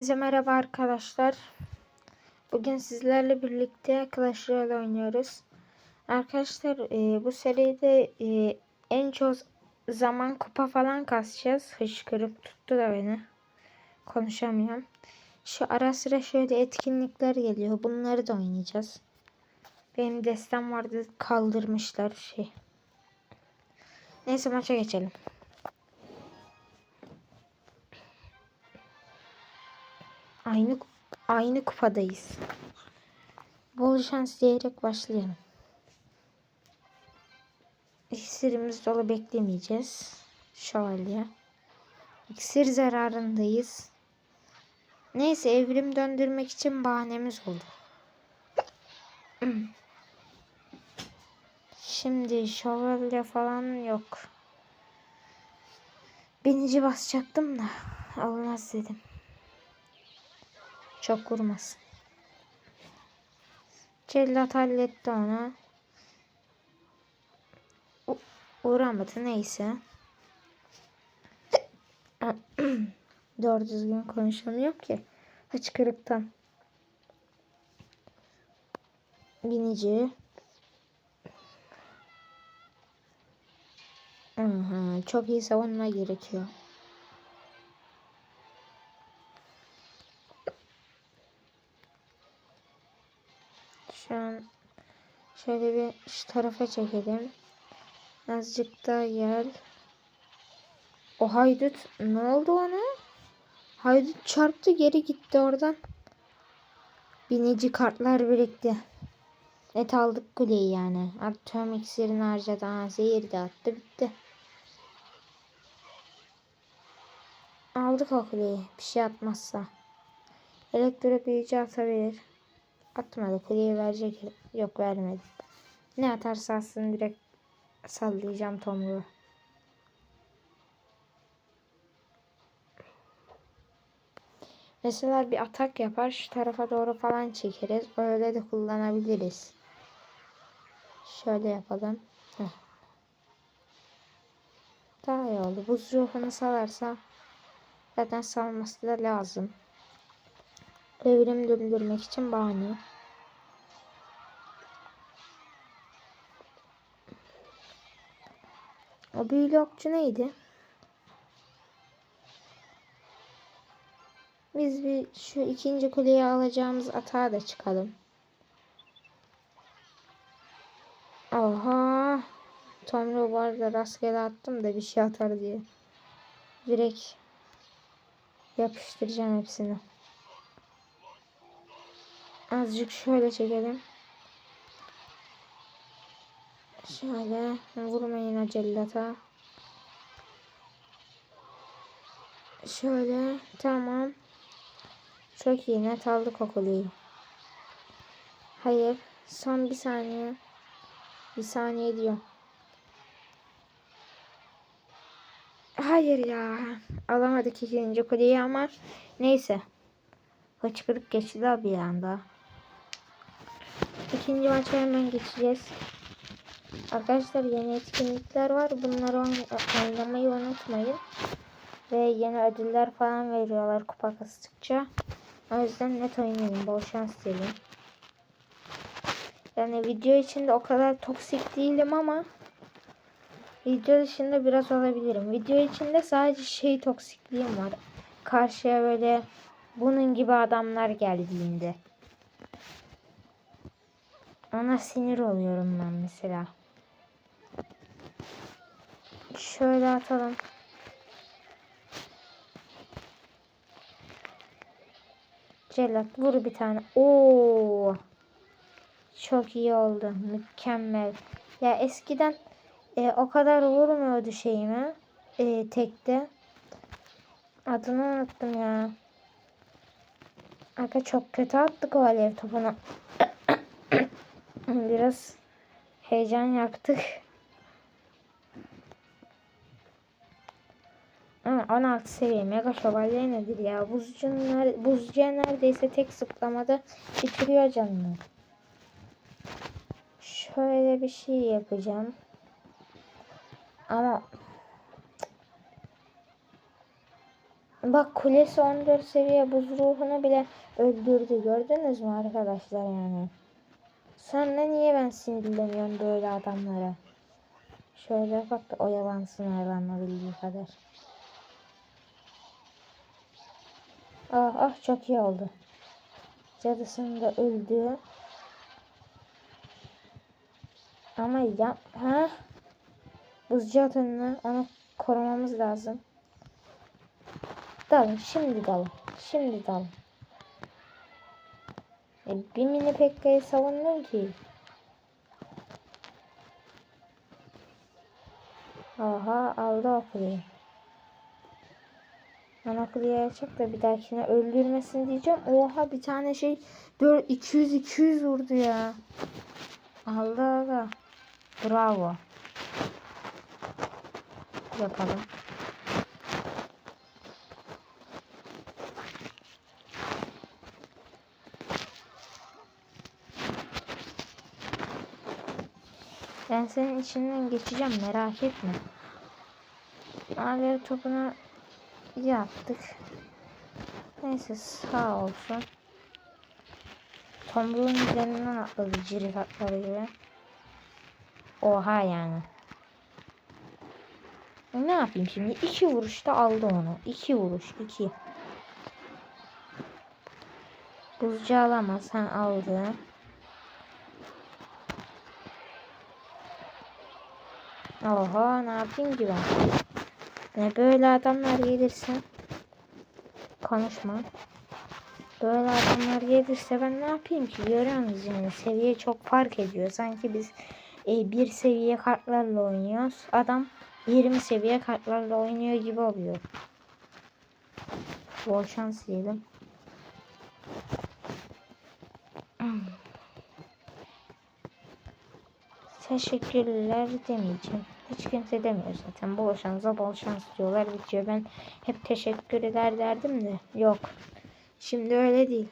Herkese merhaba arkadaşlar. Bugün sizlerle birlikte Clash Royale oynuyoruz. Arkadaşlar e, bu seride e, en çok zaman kupa falan kasacağız. Hışkırık tuttu da beni. Konuşamıyorum. Şu ara sıra şöyle etkinlikler geliyor. Bunları da oynayacağız. Benim destem vardı kaldırmışlar şey. Neyse maça geçelim. Aynı aynı kupadayız. Bol şans diyerek başlayalım. İksirimiz dolu beklemeyeceğiz. Şövalye. İksir zararındayız. Neyse evrim döndürmek için bahanemiz oldu. Şimdi şövalye falan yok. Binici basacaktım da olmaz dedim. Çok vurmasın. Cellat halletti onu. U uğramadı neyse. Doğru düzgün konuşamıyorum ki. Hıçkırıktan. Binici. Aha, çok iyi savunma gerekiyor. Şu an şöyle bir şu tarafa çekelim. Azıcık daha gel. O haydut ne oldu ona? Haydut çarptı geri gitti oradan. Binici kartlar birikti. Et aldık kuleyi yani. Artı iksirini harcadı. Ha, zehir de attı bitti. Aldık o kuleyi. Bir şey atmazsa. Elektro büyücü atabilir. Atmadı. Kuleyi verecek. Yok vermedi. Ne atarsa atsın direkt sallayacağım tomruğu. Mesela bir atak yapar şu tarafa doğru falan çekeriz. Öyle de kullanabiliriz. Şöyle yapalım. Heh. Daha iyi oldu. Buz ruhunu salarsa zaten salması da lazım. Evrim döndürmek için bahane. O büyülü okçu neydi? Biz bir şu ikinci kuleye alacağımız atağa da çıkalım. Oha. Tomru bu arada rastgele attım da bir şey atar diye. Direkt yapıştıracağım hepsini. Azıcık şöyle çekelim. Şöyle vurmayın acellata. Şöyle tamam. Çok iyi net aldık o. Hayır. Son bir saniye. Bir saniye diyor. Hayır ya. Alamadık ikinci kuleyi ama neyse. Hıçkırık geçti bir anda. İkinci maça hemen geçeceğiz. Arkadaşlar yeni etkinlikler var. Bunları oynamayı unutmayın. Ve yeni ödüller falan veriyorlar kupa kastıkça. O yüzden net oynayın. Bol şans dilerim. Yani video içinde o kadar toksik değilim ama video dışında biraz olabilirim. Video içinde sadece şey toksikliğim var. Karşıya böyle bunun gibi adamlar geldiğinde. Ona sinir oluyorum ben mesela. Şöyle atalım. Cellat vur bir tane. Oo. Çok iyi oldu. Mükemmel. Ya eskiden e, o kadar vurmuyordu şeyime. E, tekte. Adını unuttum ya. Aga çok kötü attık o alev topunu. Biraz heyecan yaktık. 16 seviye mega şövalye nedir ya? Buzcu, buzcuya neredeyse tek sıklamada bitiriyor canını. Şöyle bir şey yapacağım. Ama Bak kulesi 14 seviye buz ruhunu bile öldürdü. Gördünüz mü arkadaşlar yani? Sonra niye ben sinirleniyorum böyle adamlara? Şöyle bak da oyalansın ayarlanabildiği kadar. Ah ah çok iyi oldu. Cadısının da öldü. Ama ya ha buzcu atını onu korumamız lazım. Dalın şimdi dalın. Şimdi dalın. E, bir mini pekkayı savundum ki. Aha aldı kuleyi. Ben o kuleyi açıp da bir dahakine öldürmesin diyeceğim. Oha bir tane şey 4 200 200 vurdu ya. Aldı aldı. Bravo. Yapalım. Ben senin içinden geçeceğim merak etme. Alev topunu yaptık. Neyse sağ olsun. Tombuğun üzerinden atladı cirit atları gibi. Oha yani. Ne yapayım şimdi? İki vuruşta aldı onu. İki vuruş. iki. Buzcu alamaz. Sen aldı. Oha ne yapayım ki ben? Ne böyle adamlar gelirse konuşma. Böyle adamlar gelirse ben ne yapayım ki? Görüyorsunuz yani seviye çok fark ediyor. Sanki biz e, bir seviye kartlarla oynuyoruz. Adam 20 seviye kartlarla oynuyor gibi oluyor. Bol şans diyelim. Teşekkürler demeyeceğim. Hiç kimse demiyor zaten. Bol şansa bol şans diyorlar bitiyor. Ben hep teşekkürler derdim de yok. Şimdi öyle değil.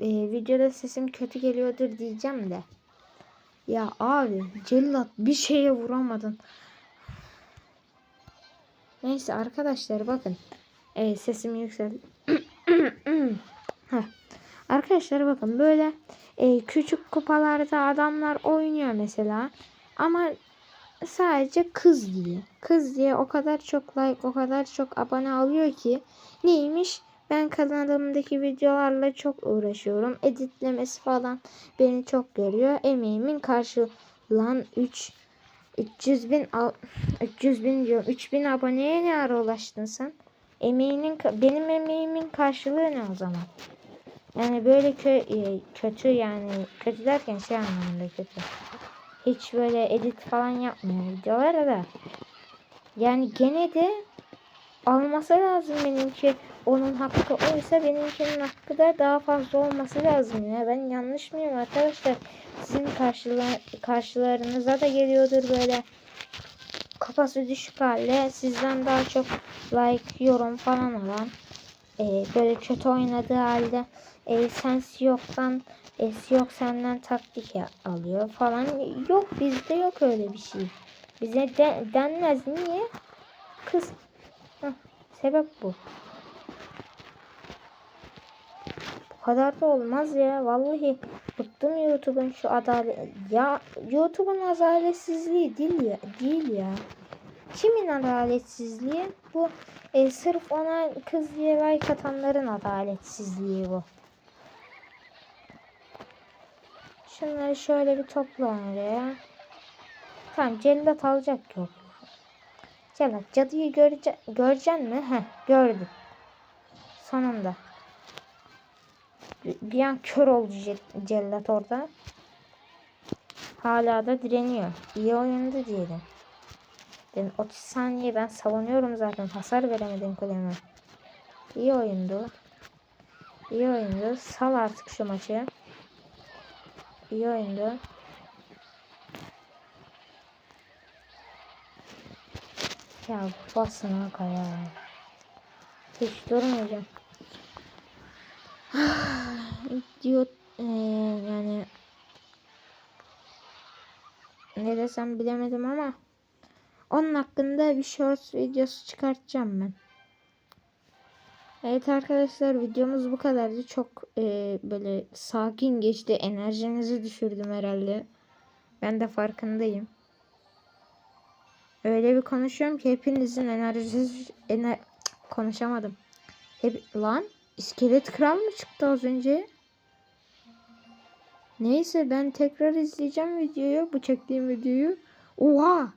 Ee, videoda sesim kötü geliyordur diyeceğim de. Ya abi cellat bir şeye vuramadın. Neyse arkadaşlar bakın. Evet sesim yükseldi. arkadaşlar bakın böyle e, küçük kupalarda adamlar oynuyor mesela. Ama sadece kız diye. Kız diye o kadar çok like, o kadar çok abone alıyor ki neymiş? Ben kanalımdaki videolarla çok uğraşıyorum. Editlemesi falan beni çok görüyor. Emeğimin karşılan 3 300 bin 300 bin diyorum. 3000 aboneye ne ara ulaştın sen? Emeğinin benim emeğimin karşılığı ne o zaman? Yani böyle kö e, kötü yani kötü derken şey anlamında kötü. Hiç böyle edit falan yapmıyor videolara da. Yani gene de alması lazım benimki. Onun hakkı oysa benimkinin hakkı da daha fazla olması lazım ya. Ben yanlış mıyım arkadaşlar? Sizin karşılar, karşılarınıza da geliyordur böyle kafası düşük halde sizden daha çok like, yorum falan alan e, böyle kötü oynadığı halde e, sens yoktan es yok senden taktik alıyor falan. Yok bizde yok öyle bir şey. Bize de, denmez. Niye? Kız. Heh, sebep bu. Bu kadar da olmaz ya. Vallahi bıktım YouTube'un şu adalet. Ya YouTube'un adaletsizliği değil ya. Değil ya. Kimin adaletsizliği? Bu e, sırf ona kız diye like atanların adaletsizliği bu. Şunları şöyle bir topla oraya. Tamam cellat alacak yok. Cellat cadıyı görece göreceksin mi? Heh gördüm. Sonunda. Bir an kör oldu cellat orada. Hala da direniyor. İyi oyundu diyelim. Ben 30 saniye ben savunuyorum zaten. Hasar veremedim kuleme. İyi oyundu. İyi oyundu. Sal artık şu maçı. İyi oyundu. Ya basın aga ya. Hiç durmayacağım. Idiot ee, yani ne desem bilemedim ama onun hakkında bir shorts videosu çıkartacağım ben. Evet arkadaşlar videomuz bu kadardı. Çok e, böyle sakin geçti. Enerjinizi düşürdüm herhalde. Ben de farkındayım. Öyle bir konuşuyorum ki hepinizin enerjisi ener konuşamadım. Hep lan iskelet kral mı çıktı az önce? Neyse ben tekrar izleyeceğim videoyu. Bu çektiğim videoyu. Oha!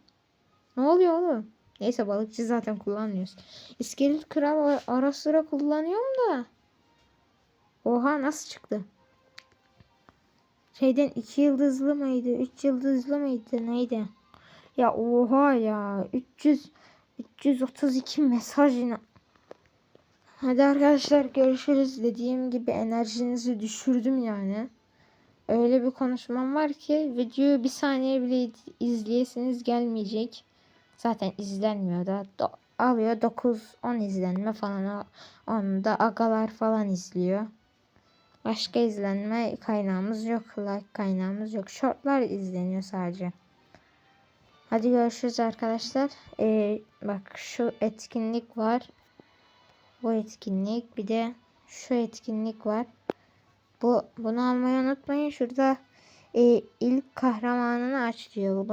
Ne oluyor oğlum? Neyse balıkçı zaten kullanmıyoruz. İskelet kral ara sıra kullanıyorum da. Oha nasıl çıktı? Şeyden iki yıldızlı mıydı? Üç yıldızlı mıydı? Neydi? Ya oha ya. 300 332 mesaj yine. Hadi arkadaşlar görüşürüz. Dediğim gibi enerjinizi düşürdüm yani. Öyle bir konuşmam var ki videoyu bir saniye bile izleyesiniz gelmeyecek. Zaten izlenmiyor da Do alıyor 9-10 izlenme falan. Onu da agalar falan izliyor. Başka izlenme kaynağımız yok. Like kaynağımız yok. Shortlar izleniyor sadece. Hadi görüşürüz arkadaşlar. Ee, bak şu etkinlik var. Bu etkinlik. Bir de şu etkinlik var. Bu bunu almayı unutmayın. Şurada e, ilk kahramanını aç diyor.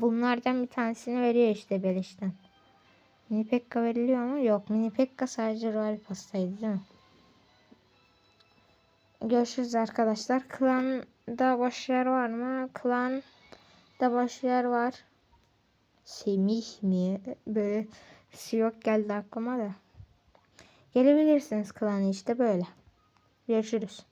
Bunlardan bir tanesini veriyor işte Beleş'ten. Mini Pekka veriliyor mu? Yok. Mini Pekka sadece Royal Pass'taydı değil mi? Görüşürüz arkadaşlar. Klan'da boş yer var mı? Klan'da boş yer var. Semih mi? Böyle Siyok geldi aklıma da. Gelebilirsiniz klanı işte böyle. Görüşürüz.